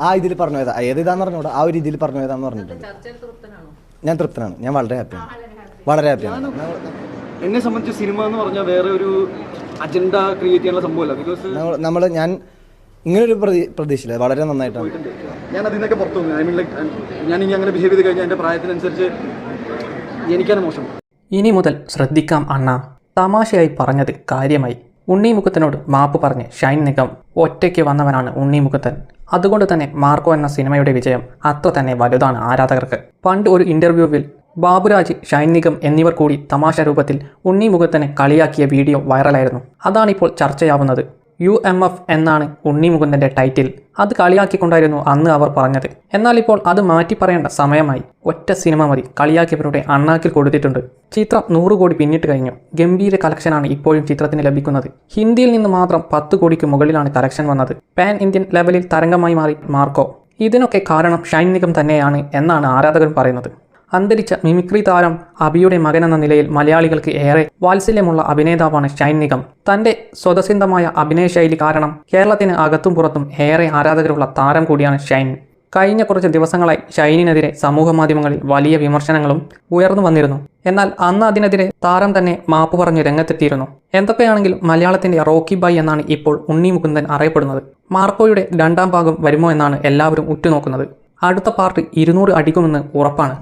ആ ഇതിൽ പറഞ്ഞു പോയതാ ഏത് ഇതാന്ന് പറഞ്ഞൂടാ ആ ഒരു ഇതിൽ പറഞ്ഞു പോയതാന്ന് പറഞ്ഞിട്ടുണ്ട്. ചർച്ചയിൽ തൃപ്തനാണോ? ഞാൻ തൃപ്തനാണ്. ഞാൻ വളരെ ഹാപ്പിയാണ്. വളരെ ഹാപ്പിയാണ്. എന്നെ സംബന്ധിച്ച് സിനിമ എന്ന് പറഞ്ഞാൽ വേറെ ഒരു അജണ്ട ക്രിയേറ്റ് ചെയ്യാനുള്ള സംഭവമല്ല. ബിക്കോസ് നമ്മൾ ഞാൻ ഇങ്ങനൊരു പ്രതി പ്രതീക്ഷയില്ല. വളരെ നന്നായിട്ടാണ്. ഞാൻ അതിൽ നിന്നൊക്കെ പുറത്തു ഐ മീൻ ലൈക്ക് ഞാൻ ഇനി അങ്ങനെ ബിഹേവ് ചെയ്ത് കഴിഞ്ഞാൽ എന്റെ പ്രായത്തിനനുസരിച്ച് എനിക്കാണ് മോശം. ഇനി മുതൽ ശ്രദ്ധിക്കാം അണ്ണ. തമാശയായി പറഞ്ഞത് കാര്യമായി. ഉണ്ണിമുഖത്തനോട് മാപ്പ് പറഞ്ഞ് ഷൈൻ നിഗം ഒറ്റയ്ക്ക് വന്നവനാണ് ഉണ്ണിമുഖത്തൻ അതുകൊണ്ട് തന്നെ മാർക്കോ എന്ന സിനിമയുടെ വിജയം അത്ര തന്നെ വലുതാണ് ആരാധകർക്ക്. പണ്ട് ഒരു ഇന്റർവ്യൂവിൽ ബാബുരാജ് ഷൈൻ നിഗം എന്നിവർ കൂടി തമാശ രൂപത്തിൽ ഉണ്ണിമുഖത്തനെ കളിയാക്കിയ വീഡിയോ വൈറലായിരുന്നു. അതാണിപ്പോൾ ചർച്ചയാവുന്നത്. യു എം എഫ് എന്നാണ് ഉണ്ണിമുകുന്ദന്റെ ടൈറ്റിൽ. അത് കളിയാക്കിക്കൊണ്ടായിരുന്നു അന്ന് അവർ പറഞ്ഞത്. എന്നാൽ ഇപ്പോൾ അത് മാറ്റി പറയേണ്ട സമയമായി. ഒറ്റ സിനിമ മതി കളിയാക്കിയവരുടെ അണ്ണാക്കിൽ കൊടുത്തിട്ടുണ്ട്. ചിത്രം നൂറ് കോടി പിന്നിട്ട് കഴിഞ്ഞു. ഗംഭീര കളക്ഷനാണ് ഇപ്പോഴും ചിത്രത്തിന് ലഭിക്കുന്നത്. ഹിന്ദിയിൽ നിന്ന് മാത്രം പത്ത് കോടിക്ക് മുകളിലാണ് കളക്ഷൻ വന്നത്. പാൻ ഇന്ത്യൻ ലെവലിൽ തരംഗമായി മാറി മാർക്കോ. ഇതിനൊക്കെ കാരണം ഷൈൻ നിഗം തന്നെയാണ് എന്നാണ് ആരാധകർ പറയുന്നത്. അന്തരിച്ച മിമിക്രി താരം അബിയുടെ മകനെന്ന നിലയിൽ മലയാളികൾക്ക് ഏറെ വാത്സല്യമുള്ള അഭിനേതാവാണ് ഷൈൻ നിഗം. തന്റെ സ്വതസിദ്ധമായ അഭിനയ ശൈലി കാരണം കേരളത്തിന് അകത്തും പുറത്തും ഏറെ ആരാധകരുള്ള താരം കൂടിയാണ് ഷൈൻ. കഴിഞ്ഞ കുറച്ച് ദിവസങ്ങളായി ഷൈനിനെതിരെ സമൂഹ മാധ്യമങ്ങളിൽ വലിയ വിമർശനങ്ങളും ഉയർന്നു വന്നിരുന്നു. എന്നാൽ അന്ന് അതിനെതിരെ താരം തന്നെ മാപ്പ് പറഞ്ഞ് രംഗത്തെത്തിയിരുന്നു. എന്തൊക്കെയാണെങ്കിലും മലയാളത്തിന്റെ റോക്കി ബൈ എന്നാണ് ഇപ്പോൾ ഉണ്ണി മുകുന്ദൻ അറിയപ്പെടുന്നത്. മാർക്കോയുടെ രണ്ടാം ഭാഗം വരുമോ എന്നാണ് എല്ലാവരും ഉറ്റുനോക്കുന്നത്. അടുത്ത പാർട്ട് ഇരുന്നൂറ് അടിക്കുമെന്ന് ഉറപ്പാണ്.